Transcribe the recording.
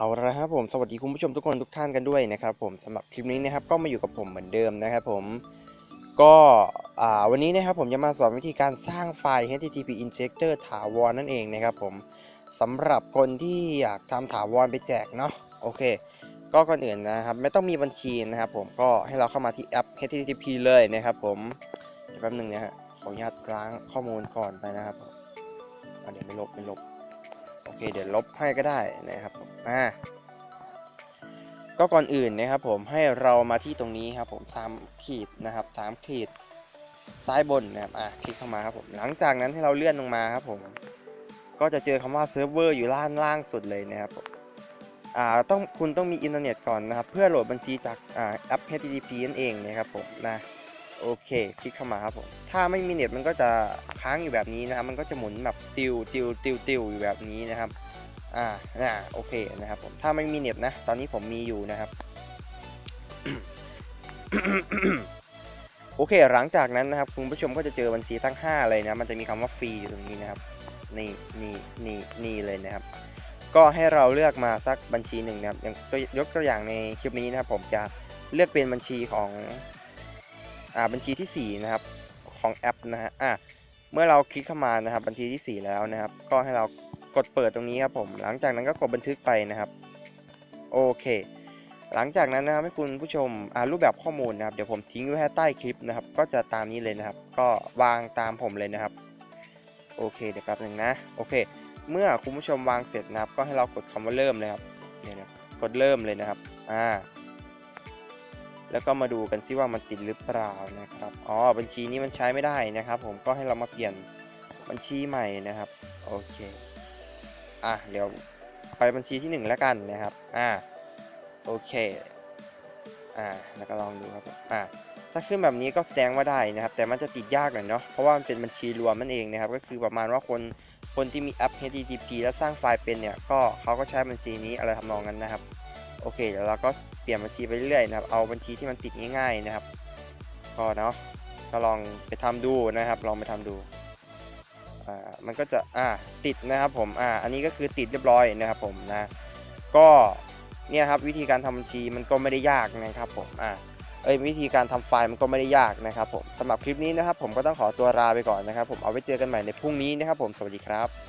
เอาละครับผมสวัสดีคุณผู้ชมทุกคนทุกท่านกันด้วยนะครับผมสำหรับคลิปนี้นะครับก็มาอยู่กับผมเหมือนเดิมนะครับผมก็วันนี้นะครับผมจะมาสอนวิธีการสร้างไฟล์ HTTP injector ถาวรนั่นเองนะครับผมสำหรับคนที่อยากทำถาวรไปแจกเนาะโอเค ก็ก่อนอื่นนะครับไม่ต้องมีบัญชีนะครับผมก็ให้เราเข้ามาที่แอป HTTP เลยนะครับผมเดี๋ยวแป๊บนึงนะฮะขออนุญาตล้างข้อมูลก่อนไปนะครับเดี๋ยวไม่ลบไม่ลบ โอเค เดี๋ยวลบให้ก็ได้นะครับอ่าก็ก่อนอื่นนะครับผมให้เรามาที่ตรงนี้ครับผมสามขีดนะครับสามขีดซ้ายบนนะครับอะคลิกเข้ามาครับผมหลังจากนั้นให้เราเลื่อนลงมาครับผมก็จะเจอคำว่าเซิร์ฟเวอร์อยู่ล่างล่างสุดเลยนะครับผมอ่าต้องคุณต้องมีอินเทอร์เน็ตก่อนนะครับ เพื่อโหลดบัญชีจากอ่าแอป HTTP นั่นเองนะครับผมนะ โอเคคลิกเข้ามาครับผมถ้าไม่มีเน็ตมันก็จะค้างอยู่แบบนี้นะครับมันก็จะหมุนแบบติวติวติวติวอยู่แบบนี้นะครับอ่าน่าโอเคนะครับผมถ้าไม่มีเน็ตนะ ตอนนี้ผมมีอยู่นะครับ โอเค หลังจากนั้นนะครับ คุณผู้ชมก็จะเจอบัญชีทั้ง 5 เลยนะ มันจะมีคำว่าฟรีอยู่ตรงนี้นะครับ นี่นี่นี่นี่เลยนะครับ ก็ให้เราเลือกมาสักบัญชีหนึ่งนะครับอย่างตัวยกตัวอย่างในคลิปนี้นะครับ ผมจะเลือกเป็นบัญชีของ อ่าบัญชีทีสี่ 4 นะครับของแอปนะฮะอ่าเมื่อเราคลิกเข้ามานะครับบัญชีที่ 4 แล้วนะครับ ก็ให้เรากดเปิดตรงนี้ครับผม หลังจากนั้นก็กดบันทึกไปนะครับ โอเค หลังจากนั้นนะครับให้คุณผู้ชมอ่ารูปแบบข้อมูลนะครับ เดี๋ยวผมทิ้งไว้ให้ใต้คลิปนะครับ ก็จะตามนี้เลยนะครับ ก็วางตามผมเลยนะครับ โอเค เดี๋ยวแป๊บหนึ่งนะ โอเค เมื่อคุณผู้ชมวางเสร็จนะครับ ก็ให้เรากดคำว่าเริ่มเลยครับเดี๋ยนะกดเริ่มเลยนะครับ อ่า แล้วก็มาดูกันซิว่ามันติดหรือเปล่านะครับอ๋อบัญชีนี้มันใช้ไม่ได้นะครับ ผมก็ให้เรามาเปลี่ยนบัญชีใหม่นะครับโอเคอะเดี๋ยวไปบัญชีที่ 1 แล้วกันนะครับอ่าโอเคอ่าแล้วก็ลองดูครับอ่าถ้าขึ้นแบบนี้ก็แสดงว่าได้นะครับ แต่มันจะติดยากหน่อยเนาะเพราะว่ามันเป็นบัญชีรวมนั่นเองนะครับ ก็คือประมาณว่าคนคนที่มีแอป HTTP แล้วสร้างไฟล์เป็นเนี่ยก็เขาก็ใช้บัญชีนี้อะไรทำนองนั้นนะครับ โอเคเดี๋ยวเราก็ ลี่ยนบัญชีไปเรื่อยๆนะครับ เอาบัญชีที่มันติดง่ายๆนะครับ ก็เนาะ ก็ลองไปทำดูนะครับ ลองไปทำดู อ่า มันก็จะ อ่า ติดนะครับผม อ่า อันนี้ก็คือติดเรียบร้อยนะครับผมนะ ก็เนี่ยครับวิธีการทำบัญชีมันก็ไม่ได้ยากนะครับผม อ่าเอ้ยวิธีการทำไฟล์มันก็ไม่ได้ยากนะครับผมสำหรับคลิปนี้นะครับผมก็ต้องขอตัวลาไปก่อนนะครับผมเอาไว้เจอกันใหม่ในพรุ่งนี้นะครับผมสวัสดีครับ